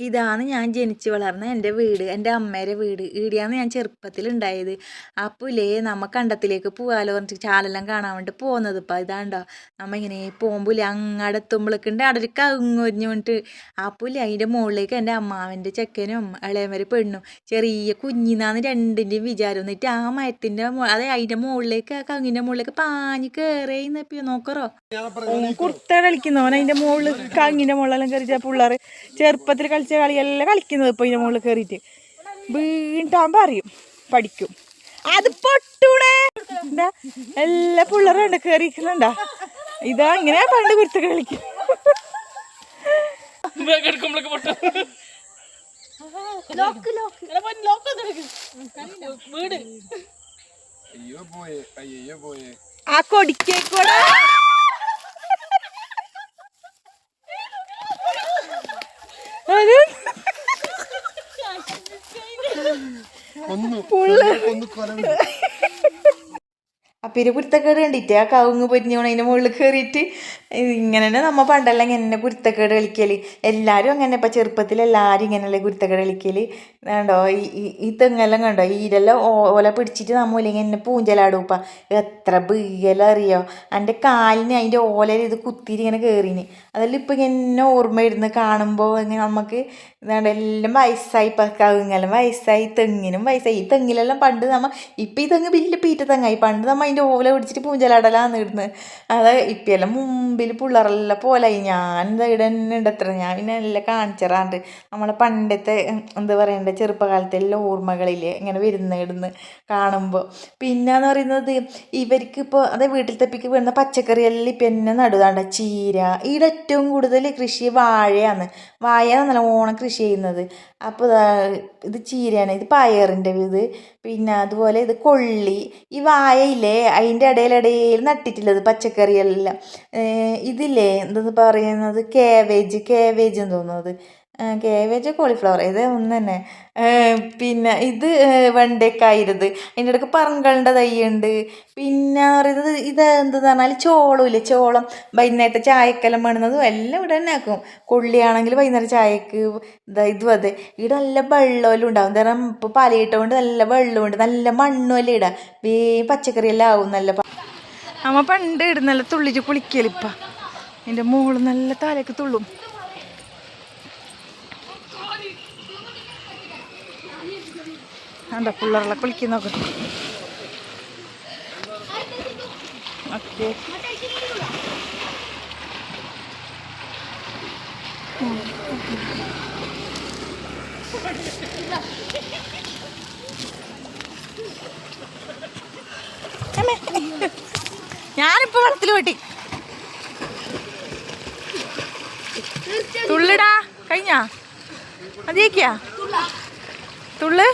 ഇതാണ് ഞാൻ ജനിച്ചു വളർന്ന എന്റെ വീട് എന്റെ അമ്മേരെ വീട്. ഈടെയാണ് ഞാൻ ചെറുപ്പത്തിൽ ഉണ്ടായത് ഇല്ലേ നമ്മ കണ്ടത്തിലേക്ക് പോകാലോ പറഞ്ഞിട്ട് ചാലെല്ലാം കാണാൻ വേണ്ടി പോകുന്നത് ഇപ്പം. ഇതാണ്ടോ നമ്മ ഇങ്ങനെ പോകുമ്പോൾ അങ്ങടെ എത്തുമ്പോഴേക്കുണ്ട് അവിടെ ഒരു കങ്ങൊരിഞ്ഞു വേണ്ടിട്ട് അപ്പോൾ ഇല്ലേ അതിന്റെ മുകളിലേക്ക് എന്റെ അമ്മാവന്റെ ചെക്കനും ഇളയവരെ പെണ്ണും ചെറിയ കുഞ്ഞിന്നാന്ന് രണ്ടിന്റെയും വിചാരം എന്നിട്ട് ആ മരത്തിന്റെ അതെ അതിന്റെ മുകളിലേക്ക് ആ കങ്ങിന്റെ മുകളിലേക്ക് പാഞ്ഞ് കയറിയെന്നപ്പിയോ നോക്കറോ? കുർത്ത കളിക്കുന്നവൻ അതിന്റെ മുകളിൽ കങ്ങിന്റെ മുകളിലെല്ലാം കയറിച്ച പിള്ളേർ ചെറുപ്പത്തിൽ കളിച്ച കളിയെല്ലാം കളിക്കുന്നത് ഇപ്പോൾ ഇതിന്റെ മുകളിൽ കയറിയിട്ട് വീണ്ടാകുമ്പോൾ അറിയും പഠിക്കും. അത് പൊട്ടൂണേ എന്താ? എല്ലാ പിള്ളേരും ഉണ്ട് കയറിയിരിക്കുന്നുണ്ടാ ഇതാ ഇങ്ങനെ പണ്ട് കുരുത്ത കളിക്കും. ആ കൊടിക്കേക്കൂടെ bottom. അപ്പം ഇത് കുരുത്തക്കേട് കണ്ടിട്ട് ആ കവുങ്ങ് പൊരിഞ്ഞോണം അതിന്റെ മുകളിൽ കയറിയിട്ട് ഇങ്ങനെ തന്നെ നമ്മൾ പണ്ടല്ല ഇങ്ങനെ കുരുത്തക്കേട് കളിക്കൽ എല്ലാവരും അങ്ങനെ ഇപ്പം ചെറുപ്പത്തിൽ എല്ലാവരും ഇങ്ങനെയല്ലേ കുരുത്തക്കേട് കളിക്കൽ കണ്ടോ? ഈ ഈ- തെങ്ങെല്ലാം കണ്ടോ? ഈരെല്ലാം ഓല പിടിച്ചിട്ട് നമ്മൾ ഇല്ലെങ്കിൽ എന്നെ പൂഞ്ചലാടൂപ്പ എത്ര ബീയലറിയോ എന്റെ കാലിന് അതിന്റെ ഓലയിൽ ഇത് കുത്തിയിട്ട് ഇങ്ങനെ കയറിന് അതെല്ലാം ഇപ്പം ഇങ്ങനെ ഓർമ്മ വരുന്നു കാണുമ്പോൾ ഇങ്ങനെ നമുക്ക് ഇതാണ്ട് എല്ലാം വയസ്സായി ഇപ്പം കവുങ്ങെല്ലാം വയസ്സായി തെങ്ങിനും വയസ്സായി. ഈ തെങ്ങിലെല്ലാം പണ്ട് നമ്മൾ ഇപ്പം ഈ തെങ്ങ് വലിയ പീറ്റ തെങ്ങായി. പണ്ട് നമ്മ അതിന്റെ ഓല പിടിച്ചിട്ട് പൂഞ്ചലടലാന്ന് ഇടുന്നത് അത് ഇപ്പം എല്ലാം മുമ്പിൽ പിള്ളേരെല്ലാം പോലായി. ഞാൻ എന്താ ഇവിടെ തന്നെ ഉണ്ട് അത്ര. ഞാൻ പിന്നെ എല്ലാം കാണിച്ചറാണ്ട് നമ്മളെ പണ്ടത്തെ എന്താ പറയണ്ടേ ചെറുപ്പകാലത്തെ എല്ലാ ഓർമ്മകളില്ലേ ഇങ്ങനെ വരുന്ന ഇടുന്ന് കാണുമ്പോൾ പിന്നെന്ന് പറയുന്നത് ഇവർക്ക് ഇപ്പോൾ അതേ വീട്ടിൽ തപ്പിക്ക് വീഴുന്ന പച്ചക്കറിയെല്ലാം ഇപ്പം എന്നെ നടുതാണ്ട. ചീര. ഇവിടെ ഏറ്റവും കൂടുതൽ കൃഷി വാഴയാണ്. വാഴയാണ് നല്ലോണം കൃഷി ചെയ്യുന്നത്. അപ്പോൾ ഇത് ചീരയാണ് ഇത് പയറിന്റെ ഇത്. പിന്നെ അതുപോലെ ഇത് കൊള്ളി. ഈ വാഴയില്ലേ? അതിന്റെ ഇടയിലിടയിൽ നട്ടിട്ടുള്ളത് പച്ചക്കറിയെല്ലാം. ഇതില്ലേ എന്തെന്ന് പറയുന്നത്? കേവേജ് എന്ന് തോന്നുന്നത് കേവേജ് കോളിഫ്ലവർ ഇത് ഒന്ന് തന്നെ പിന്നെ ഇത് വെണ്ടയ്ക്കായിരുത്. അതിന്റെ ഇടയ്ക്ക് പറങ്കളുടെ തൈയുണ്ട് പിന്നെ പറയുന്നത് ഇത് എന്തെന്ന് പറഞ്ഞാൽ ചോളമില്ലേ ചോളം. വൈകുന്നേരത്തെ ചായക്കെല്ലാം വേണുന്നതും എല്ലാം ഇവിടെ തന്നെ ആക്കും. കൊള്ളിയാണെങ്കിൽ വൈകുന്നേരം ചായക്ക് ഇതാ ഇതും അതെ. ഇവിടെ നല്ല വെള്ളമെല്ലാം ഉണ്ടാകും കാരണം ഇപ്പോൾ പലയിട്ടോണ്ട് നല്ല വെള്ളമുണ്ട്. നല്ല മണ്ണും എല്ലാം ഇടാം. വേ പച്ചക്കറിയെല്ലാം ആവും നല്ല നമ്മൾ പണ്ട് ഇടുന്നല്ല തുള്ളിച്ച് കുളിക്കലിപ്പം. എന്റെ മോൾ നല്ല തലക്ക് തുള്ളും. എന്താ പിള്ളേരെല്ലാം കുളിക്കുന്നൊക്കെ ഓക്കെ. ഞാനിപ്പോ വെള്ളത്തിൽ വെട്ടി. തുള്ളിടാ. കഴിഞ്ഞാ? മതിയേക്കാ തുള്ള്.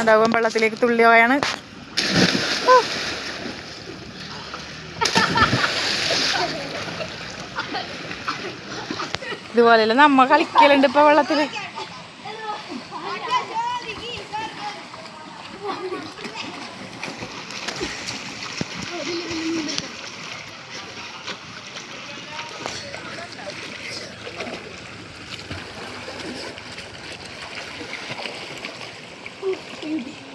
ഉണ്ടാവും വെള്ളത്തിലേക്ക് തുള്ളി പോയാണ്. ഇതുപോലെയല്ല നമ്മ കളിക്കലുണ്ട് ഇപ്പൊ വെള്ളത്തിൽ? you